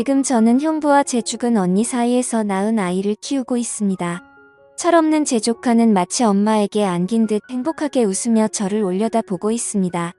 지금 저는 형부와 제 죽은 언니 사이에서 낳은 아이를 키우고 있습니다. 철없는 제 조카는 마치 엄마에게 안긴 듯 행복하게 웃으며 저를 올려다 보고 있습니다.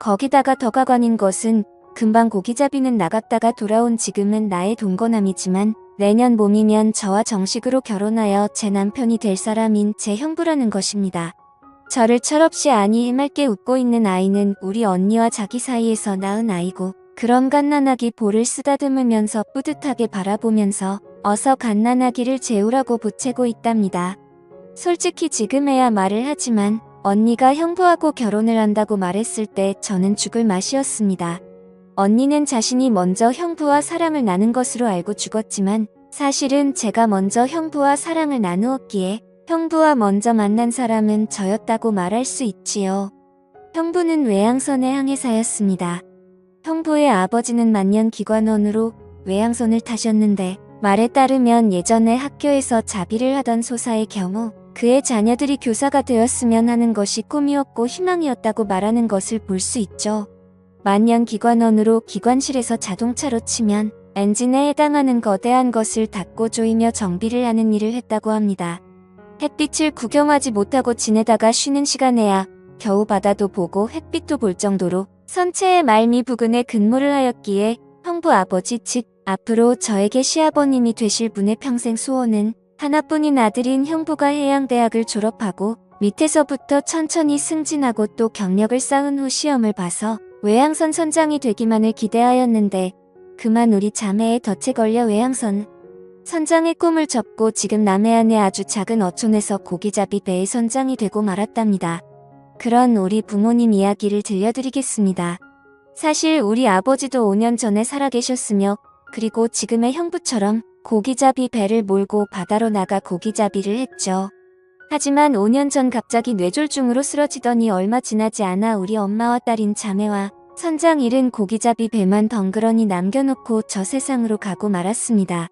거기다가 더 가관인 것은 금방 고기잡이는 나갔다가 돌아온 지금은 나의 동거남이지만 내년 봄이면 저와 정식으로 결혼하여 제 남편이 될 사람인 제 형부라는 것입니다. 저를 철없이 아니 해맑게 웃고 있는 아이는 우리 언니와 자기 사이에서 낳은 아이고 그런 갓난아기 볼을 쓰다듬으면서 뿌듯하게 바라보면서 어서 갓난아기를 재우라고 보채고 있답니다. 솔직히 지금에야 말을 하지만 언니가 형부하고 결혼을 한다고 말했을 때 저는 죽을 맛이었습니다. 언니는 자신이 먼저 형부와 사랑을 나눈 것으로 알고 죽었지만 사실은 제가 먼저 형부와 사랑을 나누었기에 형부와 먼저 만난 사람은 저였다고 말할 수 있지요. 형부는 외양선의 항해사였습니다. 형부의 아버지는 만년 기관원으로 외양선을 타셨는데 말에 따르면 예전에 학교에서 자비를 하던 소사의 경우 그의 자녀들이 교사가 되었으면 하는 것이 꿈이었고 희망이었다고 말하는 것을 볼 수 있죠. 만년 기관원으로 기관실에서 자동차로 치면 엔진에 해당하는 거대한 것을 닫고 조이며 정비를 하는 일을 했다고 합니다. 햇빛을 구경하지 못하고 지내다가 쉬는 시간에야 겨우 바다도 보고 햇빛도 볼 정도로 선체의 말미 부근에 근무를 하였기에 형부 아버지 즉 앞으로 저에게 시아버님이 되실 분의 평생 소원은 하나뿐인 아들인 형부가 해양대학을 졸업하고 밑에서부터 천천히 승진하고 또 경력을 쌓은 후 시험을 봐서 외양선 선장이 되기만을 기대하였는데 그만 우리 자매의 덫에 걸려 외양선 선장의 꿈을 접고 지금 남해안의 아주 작은 어촌에서 고기잡이 배의 선장이 되고 말았답니다. 그런 우리 부모님 이야기를 들려드리겠습니다. 사실 우리 아버지도 5년 전에 살아계셨으며 그리고 지금의 형부처럼 고기잡이 배를 몰고 바다로 나가 고기잡이를 했죠. 하지만 5년 전 갑자기 뇌졸중으로 쓰러지더니 얼마 지나지 않아 우리 엄마와 딸인 자매와 선장 잃은 고기잡이 배만 덩그러니 남겨놓고 저 세상으로 가고 말았습니다.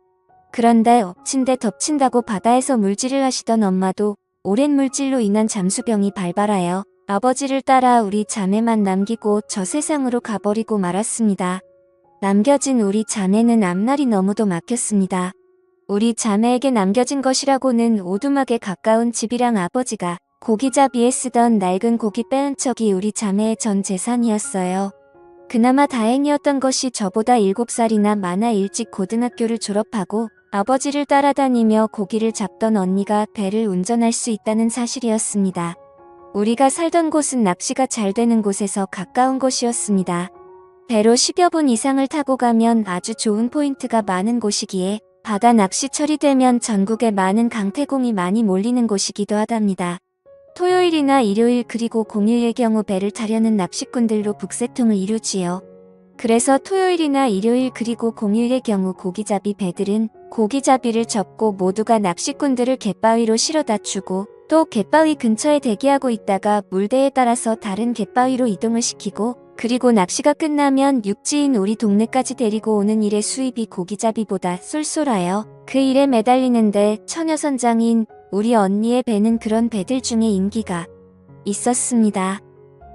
그런데 엎친 데 덮친다고 바다에서 물질을 하시던 엄마도 오랜 물질로 인한 잠수병이 발발하여 아버지를 따라 우리 자매만 남기고 저 세상으로 가버리고 말았습니다. 남겨진 우리 자매는 앞날이 너무도 막혔습니다. 우리 자매에게 남겨진 것이라고는 오두막에 가까운 집이랑 아버지가 고기잡이에 쓰던 낡은 고기 빼은 척이 우리 자매의 전 재산이었어요. 그나마 다행이었던 것이 저보다 7살이나 많아 일찍 고등학교를 졸업하고 아버지를 따라다니며 고기를 잡던 언니가 배를 운전할 수 있다는 사실이었습니다. 우리가 살던 곳은 낚시가 잘 되는 곳에서 가까운 곳이었습니다. 배로 10여 분 이상을 타고 가면 아주 좋은 포인트가 많은 곳이기에 바다 낚시철이 되면 전국에 많은 강태공이 많이 몰리는 곳이기도 하답니다. 토요일이나 일요일 그리고 공휴일의 경우 배를 타려는 낚시꾼들로 북새통을 이루지요. 그래서 토요일이나 일요일 그리고 공휴일의 경우 고기잡이 배들은 고기잡이를 접고 모두가 낚시꾼들을 갯바위로 실어다 주고 또 갯바위 근처에 대기하고 있다가 물대에 따라서 다른 갯바위로 이동을 시키고 그리고 낚시가 끝나면 육지인 우리 동네까지 데리고 오는 일의 수입이 고기잡이보다 쏠쏠하여 그 일에 매달리는데 처녀선장인 우리 언니의 배는 그런 배들 중에 인기가 있었습니다.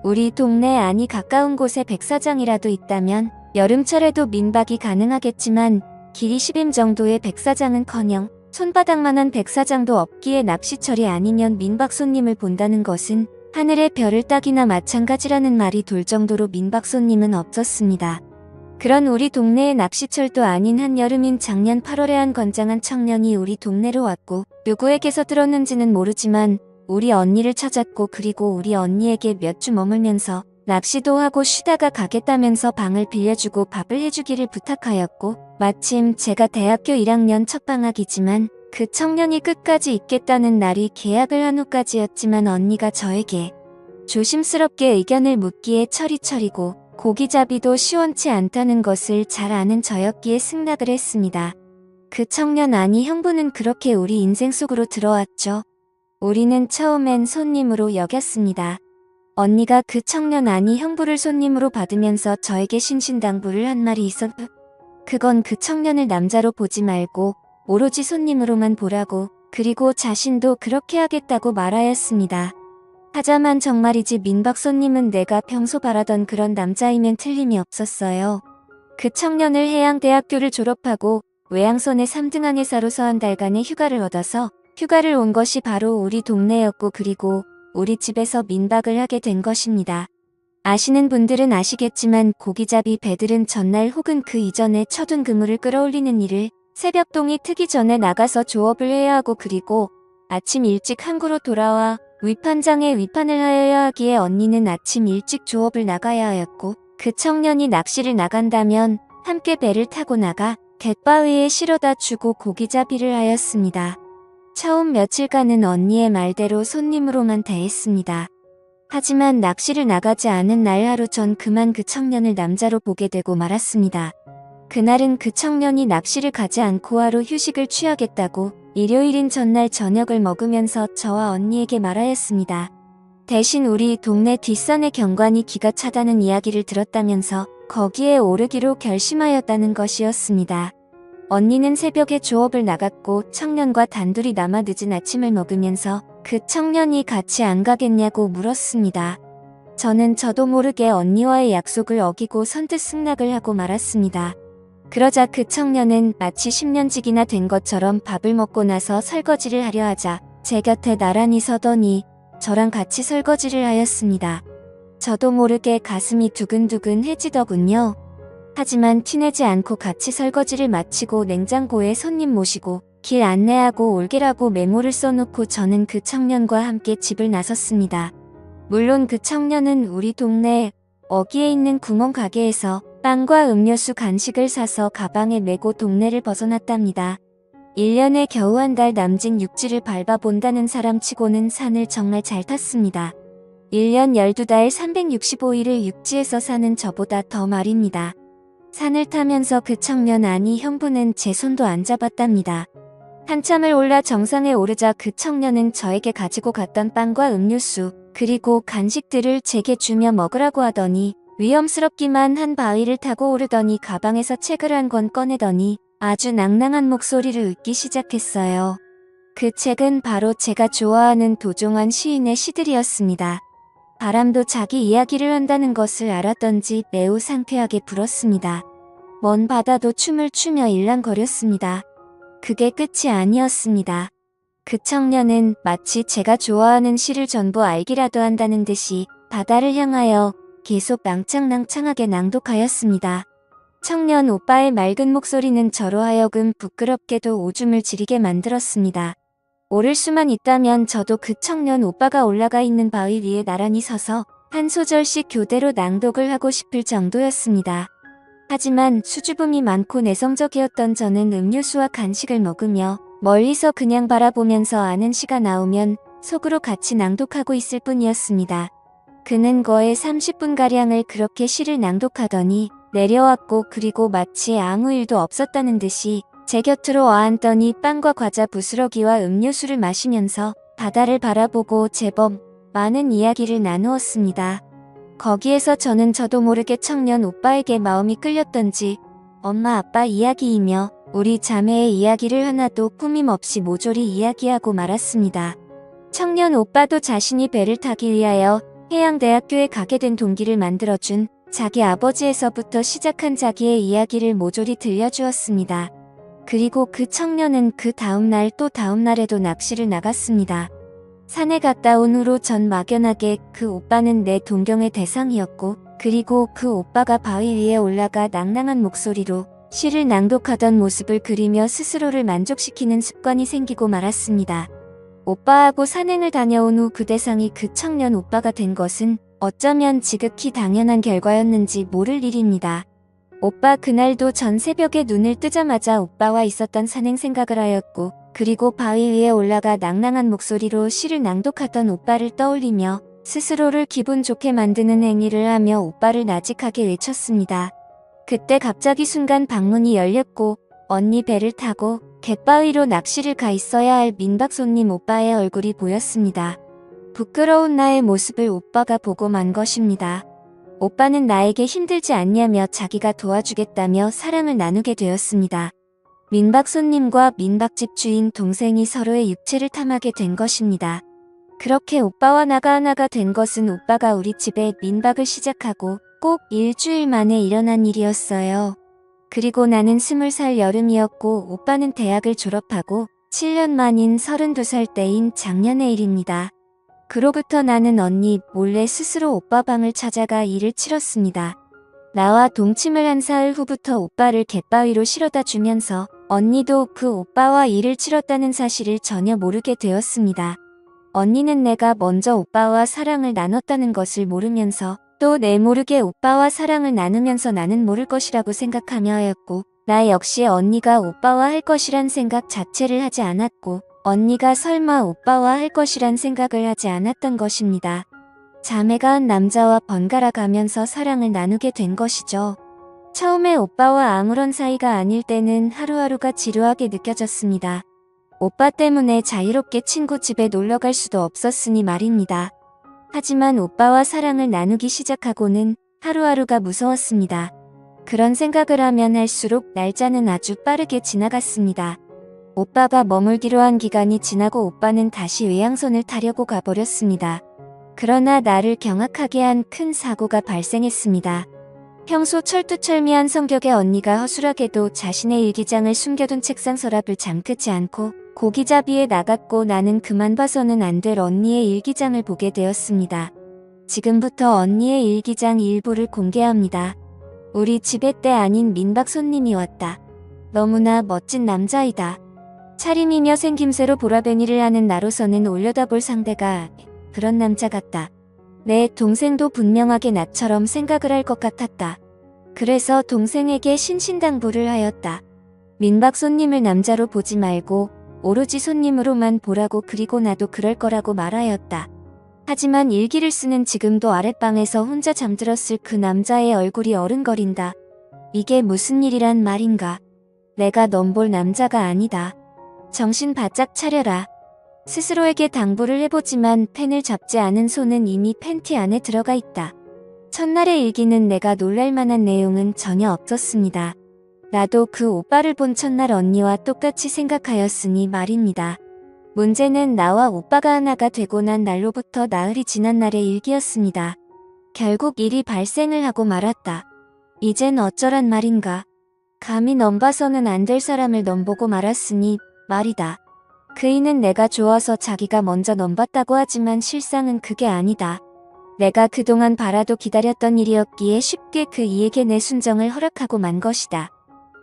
우리 동네 아니 가까운 곳에 백사장이라도 있다면 여름철에도 민박이 가능하겠지만 길이 10임 정도의 백사장은커녕 손바닥만한 백사장도 없기에 낚시철이 아니면 민박 손님을 본다는 것은 하늘의 별을 따기나 마찬가지라는 말이 돌 정도로 민박 손님은 없었습니다. 그런 우리 동네의 낚시철도 아닌 한여름인 작년 8월에 한 건장한 청년이 우리 동네로 왔고 누구에게서 들었는지는 모르지만 우리 언니를 찾았고 그리고 우리 언니에게 몇 주 머물면서 납시도 하고 쉬다가 가겠다면서 방을 빌려주고 밥을 해주기를 부탁하였고 마침 제가 대학교 1학년 첫 방학이지만 그 청년이 끝까지 있겠다는 날이 계약을 한 후까지였지만 언니가 저에게 조심스럽게 의견을 묻기에 철이철이고 고기잡이도 시원치 않다는 것을 잘 아는 저였기에 승낙을 했습니다. 그 청년 아니 형부는 그렇게 우리 인생 속으로 들어왔죠. 우리는 처음엔 손님으로 여겼습니다. 언니가 그 청년 아니 형부를 손님으로 받으면서 저에게 신신당부를 한 말이 있었. 그건 그 청년을 남자로 보지 말고 오로지 손님으로만 보라고 그리고 자신도 그렇게 하겠다고 말하였습니다. 하자만 정말이지 민박 손님은 내가 평소 바라던 그런 남자이면 틀림이 없었어요. 그 청년을 해양대학교를 졸업하고 외양선의 3등항 회사로 서 한 달간의 휴가를 얻어서 휴가를 온 것이 바로 우리 동네였고 그리고 우리 집에서 민박을 하게 된 것입니다. 아시는 분들은 아시겠지만 고기잡이 배들은 전날 혹은 그 이전에 쳐둔 그물을 끌어올리는 일을 새벽동이 트기 전에 나가서 조업을 해야 하고 그리고 아침 일찍 항구로 돌아와 위판장에 위판을 하여야 하기에 언니는 아침 일찍 조업을 나가야 하였고 그 청년이 낚시를 나간다면 함께 배를 타고 나가 갯바위에 실어다 주고 고기잡이를 하였습니다. 처음 며칠간은 언니의 말대로 손님으로만 대했습니다. 하지만 낚시를 나가지 않은 날 하루 전 그만 그 청년을 남자로 보게 되고 말았습니다. 그날은 그 청년이 낚시를 가지 않고 하루 휴식을 취하겠다고 일요일인 전날 저녁을 먹으면서 저와 언니에게 말하였습니다. 대신 우리 동네 뒷산의 경관이 기가 차다는 이야기를 들었다면서 거기에 오르기로 결심하였다는 것이었습니다. 언니는 새벽에 조업을 나갔고 청년과 단둘이 남아 늦은 아침을 먹으면서 그 청년이 같이 안 가겠냐고 물었습니다. 저는 저도 모르게 언니와의 약속을 어기고 선뜻 승낙을 하고 말았습니다. 그러자 그 청년은 마치 10년직이나 된 것처럼 밥을 먹고 나서 설거지를 하려 하자 제 곁에 나란히 서더니 저랑 같이 설거지를 하였습니다. 저도 모르게 가슴이 두근두근 해지더군요. 하지만 티내지 않고 같이 설거지를 마치고 냉장고에 손님 모시고 길 안내하고 올게라고 메모를 써놓고 저는 그 청년과 함께 집을 나섰습니다. 물론 그 청년은 우리 동네 어귀에 있는 구멍 가게에서 빵과 음료수 간식을 사서 가방에 메고 동네를 벗어났답니다. 1년에 겨우 한 달 남짓 육지를 밟아본다는 사람 치고는 산을 정말 잘 탔습니다. 1년 12달 365일을 육지에서 사는 저보다 더 말입니다. 산을 타면서 그 청년 아니 형부는 제 손도 안 잡았답니다. 한참을 올라 정상에 오르자 그 청년은 저에게 가지고 갔던 빵과 음료수, 그리고 간식들을 제게 주며 먹으라고 하더니 위험스럽기만 한 바위를 타고 오르더니 가방에서 책을 한 권 꺼내더니 아주 낭낭한 목소리를 읽기 시작했어요. 그 책은 바로 제가 좋아하는 도종환 시인의 시들이었습니다. 바람도 자기 이야기를 한다는 것을 알았던지 매우 상쾌하게 불었습니다. 먼 바다도 춤을 추며 일랑거렸습니다. 그게 끝이 아니었습니다. 그 청년은 마치 제가 좋아하는 시를 전부 알기라도 한다는 듯이 바다를 향하여 계속 낭창낭창하게 낭독하였습니다. 청년 오빠의 맑은 목소리는 저로 하여금 부끄럽게도 오줌을 지리게 만들었습니다. 오를 수만 있다면 저도 그 청년 오빠가 올라가 있는 바위 위에 나란히 서서 한 소절씩 교대로 낭독을 하고 싶을 정도였습니다. 하지만 수줍음이 많고 내성적이었던 저는 음료수와 간식을 먹으며 멀리서 그냥 바라보면서 아는 시가 나오면 속으로 같이 낭독하고 있을 뿐이었습니다. 그는 거의 30분가량을 그렇게 시를 낭독하더니 내려왔고 그리고 마치 아무 일도 없었다는 듯이 제 곁으로 와앉더니 빵과 과자 부스러기와 음료수를 마시면서 바다를 바라보고 제법 많은 이야기를 나누었습니다. 거기에서 저는 저도 모르게 청년 오빠에게 마음이 끌렸던지 엄마 아빠 이야기이며 우리 자매의 이야기를 하나도 꾸밈없이 모조리 이야기하고 말았습니다. 청년 오빠도 자신이 배를 타기 위하여 해양대학교에 가게 된 동기를 만들어준 자기 아버지에서부터 시작한 자기의 이야기를 모조리 들려주었습니다. 그리고 그 청년은 그 다음날 또 다음날에도 낚시를 나갔습니다. 산에 갔다 온 후로 전 막연하게 그 오빠는 내 동경의 대상이었고 그리고 그 오빠가 바위 위에 올라가 낭낭한 목소리로 시를 낭독하던 모습을 그리며 스스로를 만족시키는 습관이 생기고 말았습니다. 오빠하고 산행을 다녀온 후 그 대상이 그 청년 오빠가 된 것은 어쩌면 지극히 당연한 결과였는지 모를 일입니다. 오빠 그날도 전 새벽에 눈을 뜨자마자 오빠와 있었던 산행 생각을 하였고 그리고 바위 위에 올라가 낭낭한 목소리로 시를 낭독하던 오빠를 떠올리며 스스로를 기분 좋게 만드는 행위를 하며 오빠를 나직하게 외쳤습니다. 그때 갑자기 순간 방문이 열렸고 언니 배를 타고 갯바위로 낚시를 가 있어야 할 민박 손님 오빠의 얼굴이 보였습니다. 부끄러운 나의 모습을 오빠가 보고 만 것입니다. 오빠는 나에게 힘들지 않냐며 자기가 도와주겠다며 사랑을 나누게 되었습니다. 민박 손님과 민박집 주인 동생이 서로의 육체를 탐하게 된 것입니다. 그렇게 오빠와 나가 하나가 된 것은 오빠가 우리 집에 민박을 시작하고 꼭 일주일 만에 일어난 일이었어요. 그리고 나는 스물 살 여름이었고 오빠는 대학을 졸업하고 7년 만인 32살 때인 작년의 일입니다. 그로부터 나는 언니 몰래 스스로 오빠 방을 찾아가 일을 치렀습니다. 나와 동침을 한 사흘 후부터 오빠를 갯바위로 실어다 주면서 언니도 그 오빠와 일을 치렀다는 사실을 전혀 모르게 되었습니다. 언니는 내가 먼저 오빠와 사랑을 나눴다는 것을 모르면서 또 내 모르게 오빠와 사랑을 나누면서 나는 모를 것이라고 생각하며 하였고 나 역시 언니가 오빠와 할 것이란 생각 자체를 하지 않았고 언니가 설마 오빠와 할 것이란 생각을 하지 않았던 것입니다. 자매가 한 남자와 번갈아 가면서 사랑을 나누게 된 것이죠. 처음에 오빠와 아무런 사이가 아닐 때는 하루하루가 지루하게 느껴졌습니다. 오빠 때문에 자유롭게 친구 집에 놀러 갈 수도 없었으니 말입니다. 하지만 오빠와 사랑을 나누기 시작하고는 하루하루가 무서웠습니다. 그런 생각을 하면 할수록 날짜는 아주 빠르게 지나갔습니다. 오빠가 머물기로 한 기간이 지나고 오빠는 다시 외양선을 타려고 가버렸습니다. 그러나 나를 경악하게 한 큰 사고가 발생했습니다. 평소 철두철미한 성격의 언니가 허술하게도 자신의 일기장을 숨겨둔 책상 서랍을 잠그지 않고 고기잡이에 나갔고 나는 그만 봐서는 안 될 언니의 일기장을 보게 되었습니다. 지금부터 언니의 일기장 일부를 공개합니다. 우리 집에 때 아닌 민박 손님이 왔다. 너무나 멋진 남자이다. 차림이며 생김새로 보라베니를 하는 나로서는 올려다볼 상대가 그런 남자 같다. 내 동생도 분명하게 나처럼 생각을 할 것 같았다. 그래서 동생에게 신신당부를 하였다. 민박 손님을 남자로 보지 말고 오로지 손님으로만 보라고 그리고 나도 그럴 거라고 말하였다. 하지만 일기를 쓰는 지금도 아랫방에서 혼자 잠들었을 그 남자의 얼굴이 어른거린다. 이게 무슨 일이란 말인가. 내가 넌볼 남자가 아니다. 정신 바짝 차려라. 스스로에게 당부를 해보지만 펜을 잡지 않은 손은 이미 팬티 안에 들어가 있다. 첫날의 일기는 내가 놀랄 만한 내용은 전혀 없었습니다. 나도 그 오빠를 본 첫날 언니와 똑같이 생각하였으니 말입니다. 문제는 나와 오빠가 하나가 되고 난 날로부터 나흘이 지난 날의 일기였습니다. 결국 일이 발생을 하고 말았다. 이젠 어쩌란 말인가. 감히 넘봐서는 안 될 사람을 넘보고 말았으니 말이다. 그이는 내가 좋아서 자기가 먼저 넘봤다고 하지만 실상은 그게 아니다. 내가 그동안 바라도 기다렸던 일이었기에 쉽게 그 이에게 내 순정을 허락하고 만 것이다.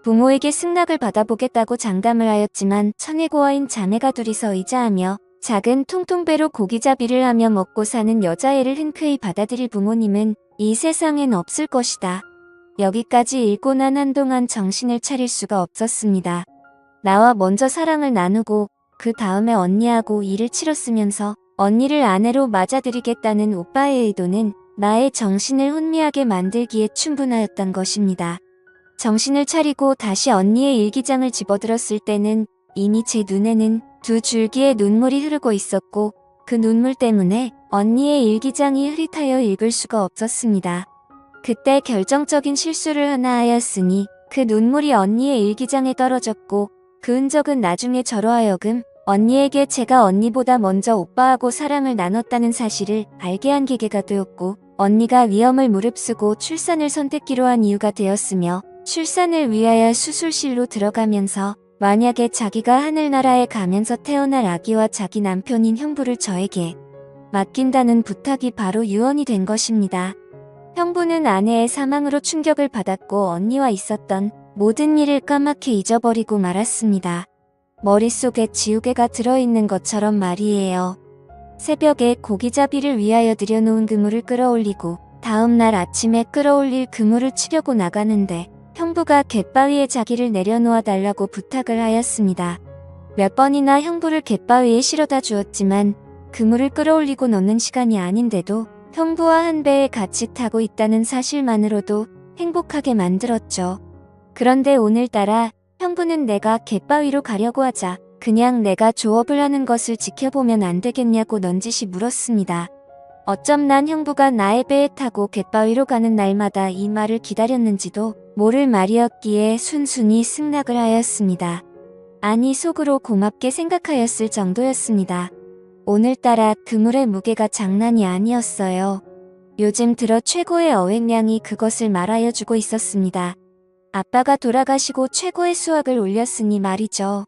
부모에게 승낙을 받아보겠다고 장담을 하였지만 천혜고와인 자매가 둘이서 의자하며 작은 통통배로 고기잡이를 하며 먹고 사는 여자애를 흔쾌히 받아들일 부모님은 이 세상엔 없을 것이다. 여기까지 읽고 난 한동안 정신을 차릴 수가 없었습니다. 나와 먼저 사랑을 나누고 그 다음에 언니하고 일을 치렀으면서 언니를 아내로 맞아들이겠다는 오빠의 의도는 나의 정신을 혼미하게 만들기에 충분하였던 것입니다. 정신을 차리고 다시 언니의 일기장을 집어들었을 때는 이미 제 눈에는 두 줄기의 눈물이 흐르고 있었고 그 눈물 때문에 언니의 일기장이 흐릿하여 읽을 수가 없었습니다. 그때 결정적인 실수를 하나 하였으니 그 눈물이 언니의 일기장에 떨어졌고 그 흔적은 나중에 저로 하여금 언니에게 제가 언니보다 먼저 오빠하고 사랑을 나눴다는 사실을 알게 한 계기가 되었고 언니가 위험을 무릅쓰고 출산을 선택기로 한 이유가 되었으며 출산을 위하여 수술실로 들어가면서 만약에 자기가 하늘나라에 가면서 태어날 아기와 자기 남편인 형부를 저에게 맡긴다는 부탁이 바로 유언이 된 것입니다. 형부는 아내의 사망으로 충격을 받았고 언니와 있었던 모든 일을 까맣게 잊어버리고 말았습니다. 머릿속에 지우개가 들어있는 것처럼 말이에요. 새벽에 고기잡이를 위하여 들여놓은 그물을 끌어올리고 다음날 아침에 끌어올릴 그물을 치려고 나가는데 형부가 갯바위에 자기를 내려놓아 달라고 부탁을 하였습니다. 몇 번이나 형부를 갯바위에 실어다 주었지만 그물을 끌어올리고 넣는 시간이 아닌데도 형부와 한 배에 같이 타고 있다는 사실만으로도 행복하게 만들었죠. 그런데 오늘따라 형부는 내가 갯바위로 가려고 하자 그냥 내가 조업을 하는 것을 지켜보면 안 되겠냐고 넌지시 물었습니다. 어쩜 난 형부가 나의 배에 타고 갯바위로 가는 날마다 이 말을 기다렸는지도 모를 말이었기에 순순히 승낙을 하였습니다. 아니 속으로 고맙게 생각하였을 정도였습니다. 오늘따라 그물의 무게가 장난이 아니었어요. 요즘 들어 최고의 어획량이 그것을 말하여 주고 있었습니다. 아빠가 돌아가시고 최고의 수확을 올렸으니 말이죠.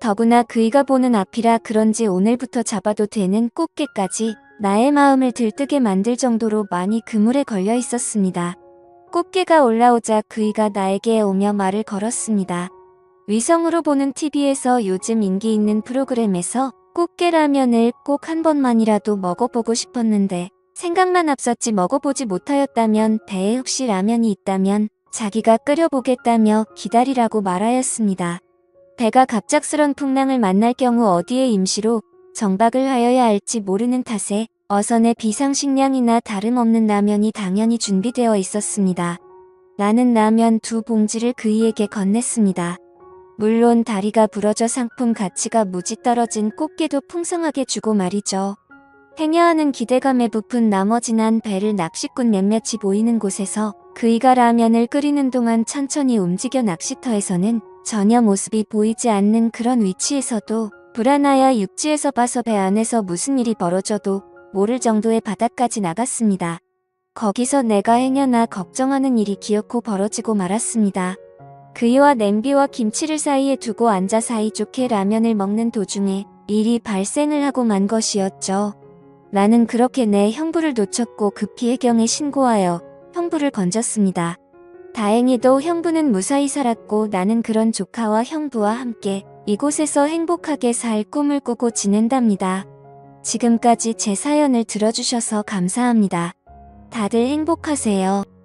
더구나 그이가 보는 앞이라 그런지 오늘부터 잡아도 되는 꽃게까지 나의 마음을 들뜨게 만들 정도로 많이 그물에 걸려 있었습니다. 꽃게가 올라오자 그이가 나에게 오며 말을 걸었습니다. 위성으로 보는 TV에서 요즘 인기 있는 프로그램에서 꽃게 라면을 꼭 한 번만이라도 먹어보고 싶었는데 생각만 앞섰지 먹어보지 못하였다면 배에 혹시 라면이 있다면 자기가 끓여보겠다며 기다리라고 말하였습니다. 배가 갑작스런 풍랑을 만날 경우 어디에 임시로 정박을 하여야 할지 모르는 탓에 어선에 비상식량이나 다름없는 라면이 당연히 준비되어 있었습니다. 나는 라면 두 봉지를 그이에게 건넸습니다. 물론 다리가 부러져 상품 가치가 무지 떨어진 꽃게도 풍성하게 주고 말이죠. 행여하는 기대감에 부푼 나머지 난 배를 낚시꾼 몇몇이 보이는 곳에서 그이가 라면을 끓이는 동안 천천히 움직여 낚시터에서는 전혀 모습이 보이지 않는 그런 위치에서도 불안하여 육지에서 봐서 배 안에서 무슨 일이 벌어져도 모를 정도의 바닥까지 나갔습니다. 거기서 내가 행여나 걱정하는 일이 기어코 벌어지고 말았습니다. 그이와 냄비와 김치를 사이에 두고 앉아 사이좋게 라면을 먹는 도중에 일이 발생을 하고 만 것이었죠. 나는 그렇게 내 형부를 놓쳤고 급히 해경에 신고하여 형부를 건졌습니다. 다행히도 형부는 무사히 살았고 나는 그런 조카와 형부와 함께 이곳에서 행복하게 살 꿈을 꾸고 지낸답니다. 지금까지 제 사연을 들어주셔서 감사합니다. 다들 행복하세요.